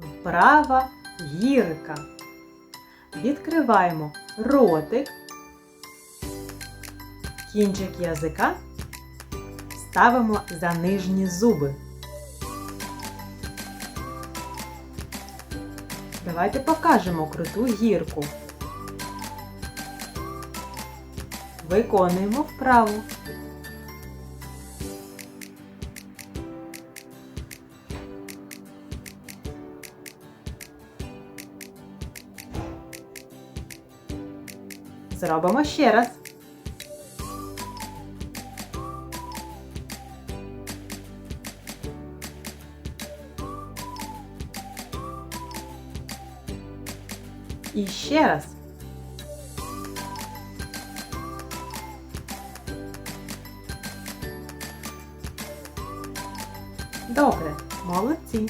Вправа гірка. Відкриваємо ротик, кінчик язика ставимо за нижні зуби. Давайте покажемо круту гірку. Виконуємо вправу. Зробимо ще раз. І ще раз. Добре, молодці.